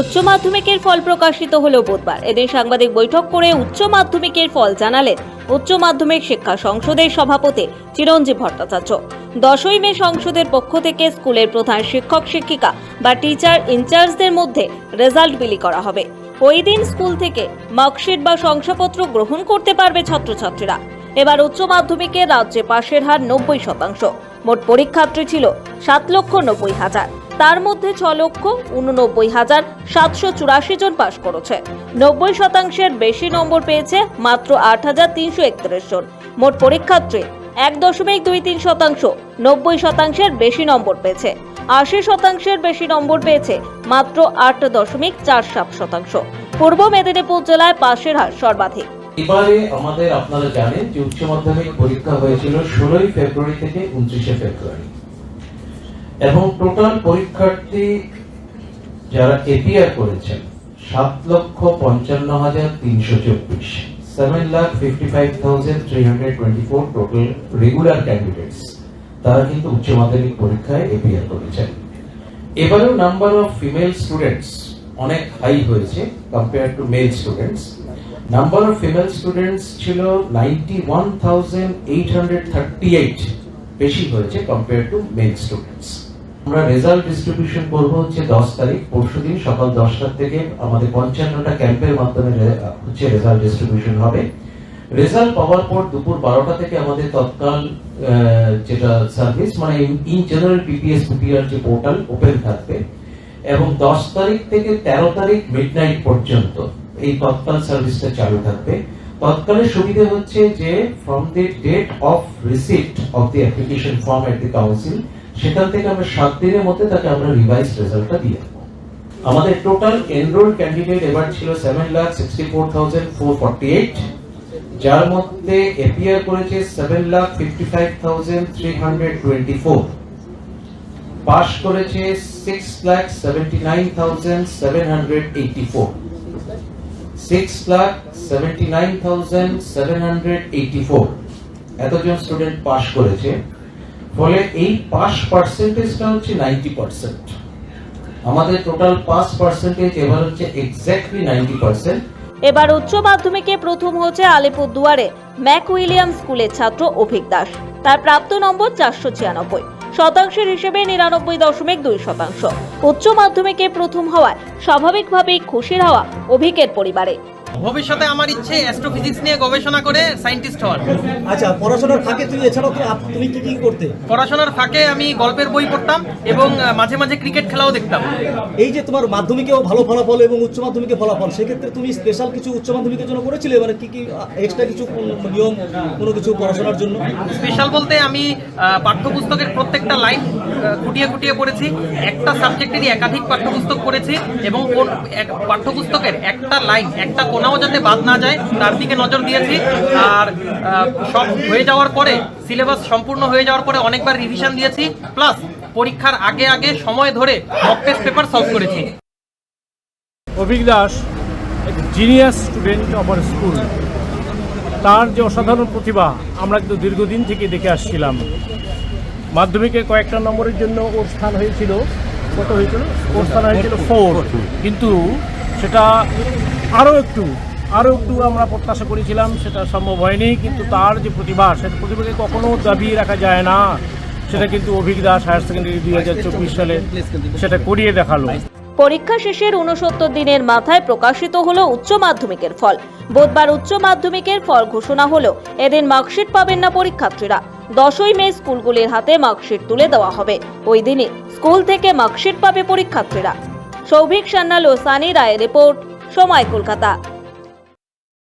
উচ্চ মাধ্যমিকের ফল প্রকাশিত হলো বুধবার। এদিন সাংবাদিক বৈঠক করে উচ্চ মাধ্যমিকের ফল জানালেন উচ্চ মাধ্যমিক শিক্ষা সংসদের সভাপতি চিরঞ্জীব ভট্টাচার্য। দশই মে সংসদের পক্ষ থেকে স্কুলের প্রধান শিক্ষক শিক্ষিকা বা টিচার ইনচার্জদের মধ্যে রেজাল্ট বিলি করা হবে। ওই দিন স্কুল থেকে মার্কশিট বা শংসাপত্র গ্রহণ করতে পারবে ছাত্রছাত্রীরা। এবার উচ্চ মাধ্যমিকে রাজ্যে পাশের হার নব্বই শতাংশ। মোট পরীক্ষার্থী ছিল সাত লক্ষ নব্বই হাজার। তার মধ্যে ছ লক্ষ উননব্বই হাজার সাতশো চুরাশি জন পাশ করেছে। নব্বই শতাংশের বেশি নম্বর পেয়েছে মাত্র আট হাজার তিনশো একত্রিশ জন। মোট পরীক্ষার্থী এক দশমিক দুই তিন শতাংশ নব্বই শতাংশের বেশি নম্বর পেয়েছে। আশি শতাংশের বেশি নম্বর পেয়েছে মাত্র আট দশমিক চার সাত শতাংশ। পূর্ব মেদিনীপুর জেলায় পাশের হার সর্বাধিক। এবারে আমাদের আপনারা জানেন যে উচ্চ মাধ্যমিক পরীক্ষা হয়েছিল ষোলোই ফেব্রুয়ারি থেকে উনত্রিশে ফেব্রুয়ারি। এবং টোটাল পরীক্ষার্থী যারা এপিআর করেছেন, সাত লক্ষ পঞ্চান্ন হাজার তিনশো চব্বিশ seven lakh fifty five thousand three hundred twenty four total regular candidates তারা কিন্তু উচ্চ মাধ্যমিক পরীক্ষায় এপিআর করেছেন। এবারেও নাম্বার অফ ফিমেল স্টুডেন্টস অনেক হাই হয়েছে compare to male students number of female students ছিল ninety one thousand eight hundred thirty eight বেশি হয়েছে কম্পেয়ার টু মেল স্টুডেন্টস আমরা রেজাল্ট ডিস্ট্রিবিউশন করব হচ্ছে দশ তারিখ, পরশু দিন সকাল দশটার থেকে আমাদের পঞ্চান্নটা ক্যাম্পের মাধ্যমে হচ্ছে রেজাল্ট ডিস্ট্রিবিউশন হবে। রেজাল্ট পাওয়ার পর দুপুর বারোটা থেকে আমাদের তৎকাল যেটা সার্ভিস মানে ইন জেনারেল পিপিএস পিপিআর যে পোর্টাল ওপেন থাকবে, এবং দশ তারিখ থেকে তেরো তারিখ মিড পর্যন্ত এই তৎকাল সার্ভিসটা চালু থাকবে। তৎকালের সুবিধা হচ্ছে যে from the date of receipt of the application form at the council সেখান থেকে আমরা সাত দিনের মধ্যে তাকে আমরা রিভাইজ রেজাল্টটা দিয়ে আমাদের টোটাল এনরোল ক্যান্ডিডেট এবার ছিল seven lakh sixty four thousand four forty eight যার মধ্যে এপিআর করেছে seven lakh fifty five thousand three hundred twenty four pass করেছে six lakh seventy nine thousand seven hundred eighty four six lakh seventy nine thousand seven hundred eighty four এতজন student pass করেছে। ফলে এই pass পার্সেন্টেজটা হচ্ছে ninety percent আমাদের total pass percentage এবার হচ্ছে এক্স্যাক্টলি নাইনটি পার্সেন্ট এবার উচ্চ মাধ্যমিকে প্রথম হচ্ছে ম্যাক উইলিয়াম স্কুলের ছাত্র অভিক দাস। তার প্রাপ্ত নম্বর চারশো ছিয়ানব্বই। শতাংশের হিসেবে নিরানব্বই দশমিক দুই শতাংশ। উচ্চ মাধ্যমিকে প্রথম হওয়ায় স্বাভাবিকভাবেই খুশির হওয়া অভিকের পরিবারে। ভবিষ্যতে আমার ইচ্ছে অ্যাস্ট্রোফিজিক্স নিয়ে গবেষণা করে সায়েন্টিস্ট হওয়ার। আচ্ছা পড়াশোনার ফাঁকে তুই এছাড়াও আপ- তুমি কি কি করতে? পড়াশোনার ফাঁকে আমি গল্পের বই পড়তাম এবং আহ, মাঝে মাঝে ক্রিকেট খেলাও দেখতাম। এই যে তোমার মাধ্যমিকেও ভালো ফলাফল এবং উচ্চ মাধ্যমিকে ফলাফল সেক্ষেত্রে তুমি স্পেশাল কিছু উচ্চ মাধ্যমিকের জন্য করেছিলে? মানে কি কি এক্সট্রা কিছু কোন- নিয়ম কোনো কিছু পড়াশোনার জন্য? স্পেশাল বলতে আমি আহ, পাঠ্যপুস্তকের প্রত্যেকটা লাইন আহ, খুঁটিয়ে খুঁটিয়ে পড়েছি। একটা সাবজেক্টেরই একাধিক পাঠ্যপুস্তক পড়েছি এবং কোন এক- পাঠ্যপুস্তকের একটা লাইন একটা কোনাও যাতে বাদ না যায় তার দিকে নজর দিয়েছি। আর সব হয়ে যাওয়ার পরে সিলেবাস সম্পূর্ণ হয়ে যাওয়ার পরে অনেকবার রিভিশন দিয়েছি প্লাস পরীক্ষার আগে আগে সময় ধরে মক টেস্ট পেপার সলভ করেছি। Abhik Das genius student of R school তার যে অসাধারণ প্রতিভা আমরা কিন্তু দীর্ঘদিন থেকে দেখে আসছিলাম। মাধ্যমিকে কয়েকটা নম্বরের জন্য ওর স্থান হয়েছিল কত হয়েছিল? ওর স্থান হয়েছিল ফোর কিন্তু সেটা আরও একটু আরও একটু আমরা প্রত্যাশা করেছিলাম, সেটা সম্ভব হয়নি, কিন্তু তার যে প্রতিভা সেটা প্রতিভাকে কখনো দাবিয়ে রাখা যায় না। সেটা কিন্তু অভিক দাস হায়ার সেকেন্ডারি দুই হাজার চব্বিশ সালে সেটা করিয়ে দেখাল। পরীক্ষা শেষের উনসত্তর দিনের মাথায় প্রকাশিত হলো উচ্চ মাধ্যমিকের ফল। বুধবার উচ্চ মাধ্যমিকের ফল ঘোষণা হলো। এদিন মার্কশিট পাবেন না পরীক্ষার্থীরা। দশই মে স্কুলগুলির হাতে মার্কশিট তুলে দেওয়া হবে। ওই দিনই স্কুল থেকে মার্কশিট পাবে পরীক্ষার্থীরা। সৌভিক সান্যাল ও সানি রায়ের রিপোর্ট। সময় কলকাতা।